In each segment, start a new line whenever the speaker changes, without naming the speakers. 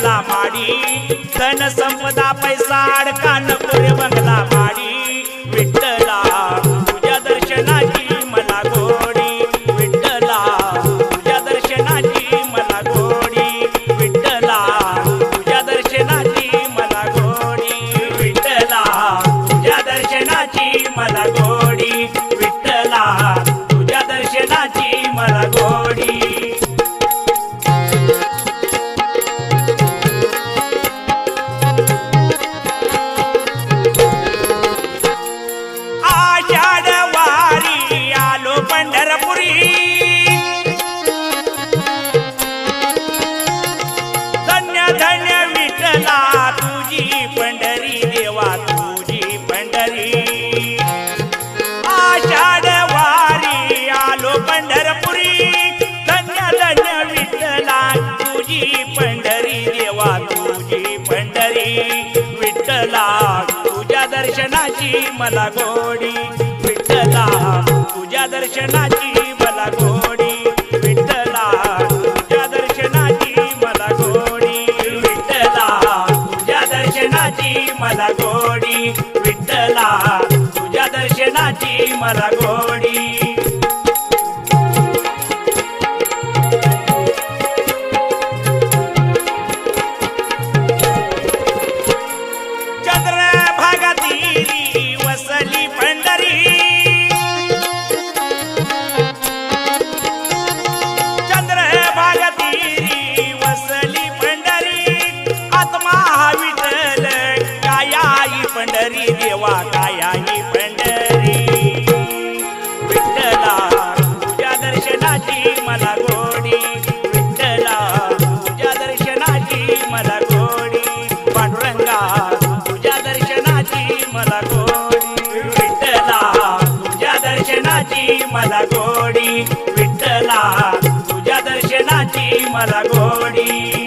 माडी. धन संपदा पैसा अडका नको रे बंगला माडी. विठ्ठला तुझ्या दर्शनाची मला गोडी. विठ्ठला तुझ्या दर्शनाची मला गोडी. विठ्ठला तुझ्या दर्शनाची मला गोडी. विठ्ठला तुझ्या दर्शनाची मला गोडी. विठ्ठला तुझ्या दर्शनाची मला गोडी. विठ्ठला तुझ्या दर्शनाची मला गोडी. विठ्ठला तुझ्या दर्शनाची मला गोडी. विठ्ठला तुझ्या दर्शनाची मला गोडी. विठ्ठला तुझ्या दर्शनाची मला गोडी. विठ्ठला तुझ्या दर्शनाची मला गोडी. दी गोडी विठ्ठला तुझ्या दर्शनाची मला गोडी.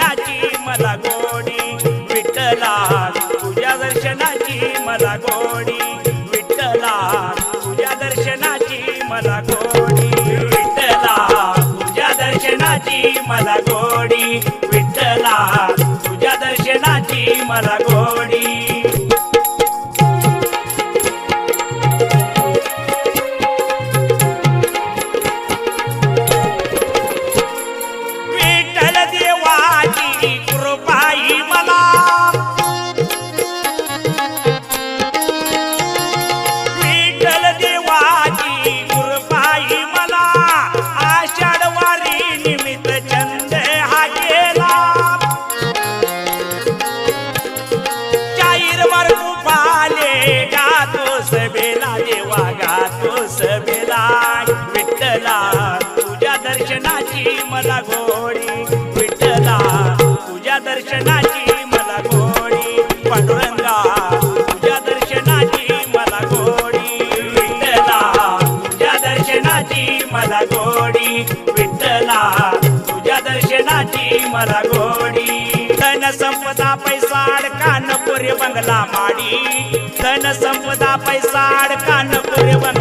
दर्शनाची मला गोडी. विठ्ठला तुझ्या दर्शनाची मला गोडी. विठ्ठला तुझ्या दर्शनाची मला गोडी. विठ्ठला तुझ्या दर्शनाची मला गोडी. विठ्ठला तुझ्या दर्शनाची मला गोडी. बसविला विठ्ठला तुझ्या दर्शनाची मला गोडी. विठ्ठला तुझ्या दर्शनाची मला गोडी. पांडुरंगा तुझ्या दर्शनाची मला गोडी. विठ्ठला तुझ्या दर्शनाची मला गोडी. विठ्ठला तुझ्या दर्शनाची मला गोडी. धन संपदा पैसा अडका नको बंगला माडी. धन संपदा पैसा अडका नको बंगला